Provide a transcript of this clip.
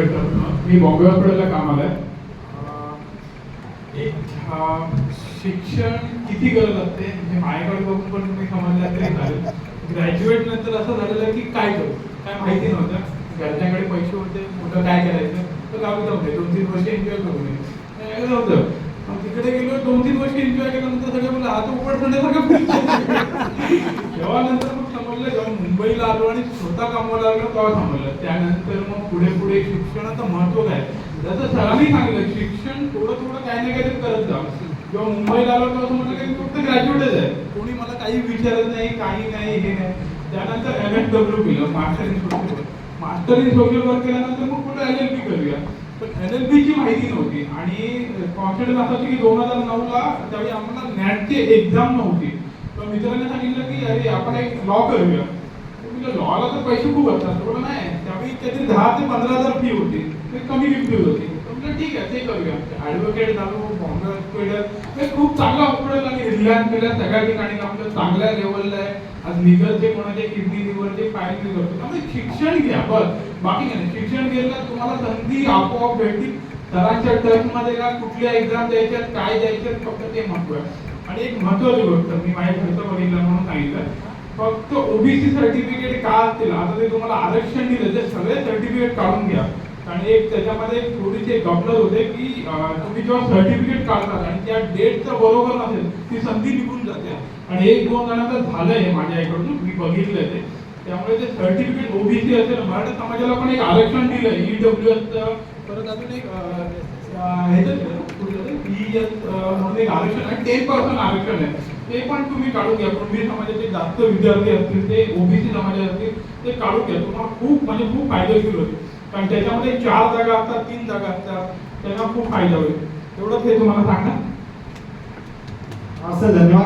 मी बॉम्बे हॉस्पिटलला कामाला आहे. एक शिक्षण किती गरज असते? म्हणजे माझ्याकडे बघून पण तुम्ही समजला तरी चालेल. ग्रॅज्युएट नंतर असं झालेलं की काय करू? काय माहिती नव्हतं. घरच्याकडे पैसे होते. मोठं काय करायचं? तर गावी जाऊ दे. दोन तीन वर्ष एन्जॉय करू नये तिकडे गेलो दोन तीन वर्ष एन्जॉय केल्यानंतर सगळं आता उपड तेव्हा नंतर मग समजलं जेव्हा मुंबईला आलो आणि स्वतः कमवायला लागलो तेव्हा थांबवलं त्यानंतर मग पुढे पुढे शिक्षणाचं महत्त्व काय? जसं सरांनी सांगितलं शिक्षण थोडं थोडं काही ना काहीतरी करत जा. किंवा मुंबईला आलो तेव्हा म्हटलं की फक्त ग्रॅज्युएटच आहे. कोणी मला काही विचारत नाही काही नाही हे नाही. त्यानंतर एम एस डब्ल्यू केलं master in social work master in social work केल्यानंतर मग कुठं एल एल बी करूया. पण एल एल ची माहिती नव्हती. आणि कॉन्फिडन्स असायची की दोन हजार नऊला त्यावेळी आम्हाला नॅटची एक्झाम नव्हती. तर मित्रांनी सांगितलं की अरे आपण एक लॉ करूया. लॉला तर पैसे खूप असतात बोला नाही? त्यावेळी काहीतरी दहा ते पंधरा हजार फी होती. ते कमी फी होती. म्हटलं ठीक आहे ते करूया. ऍडव्होकेट झालो बॉम्बे हॉस्पिटल खूप चांगलं हॉस्पिटल आणि रिलायन्स केल्या सगळ्या ठिकाणी आपलं चांगल्या लेवलला आहे. आज लिगलचे कोणाचे किडनी लिव्हरचे फायलिंग करतो त्यामुळे शिक्षण घ्या बस. बाकी काय नाही. शिक्षण घेतलं तर तुम्हाला संधी आपोआप भेटतील. सरांच्या टर्ममध्ये का कुठल्या एक्झाम द्यायच्यात काय द्यायच्यात फक्त ते महत्त्व आहे. आणि एक महत्वाची गोष्ट मी माझ्या घरचं बघितलं म्हणून फक्त ओबीसी सर्टिफिकेट का असतील? आता ते तुम्हाला आरक्षण दिलं ते सगळे सर्टिफिकेट काढून घ्या. आणि एक त्याच्यामध्ये एक थोडीशी गपलत होते की तुम्ही जेव्हा सर्टिफिकेट काढतात आणि त्या डेटचं बरोबर नसेल ती संधी निघून जाते. आणि एक दोन जणांचं झालंय माझ्या इकडून मी बघितलंय ते. त्यामुळे ते सर्टिफिकेट ओबीसी असेल मराठा समाजाला पण एक आरक्षण दिलंय ईडब्ल्यू एस परत अजून एक हे ह्याचं म्हणून एक आरक्षण आहे टेन पर्सेंट आरक्षण आहे. ते पण तुम्ही काढून घ्या. कुणबी समाजाचे जास्त विद्यार्थी असतील ते ओबीसी समाजाचे असतील ते काढून घ्या. तुम्हाला खूप म्हणजे खूप फायदेशीर होईल कारण त्याच्यामध्ये चार जागा असतात तीन जागा असतात. त्यांना खूप फायदा होईल. एवढंच हे तुम्हाला सांगणार? असं धन्यवाद.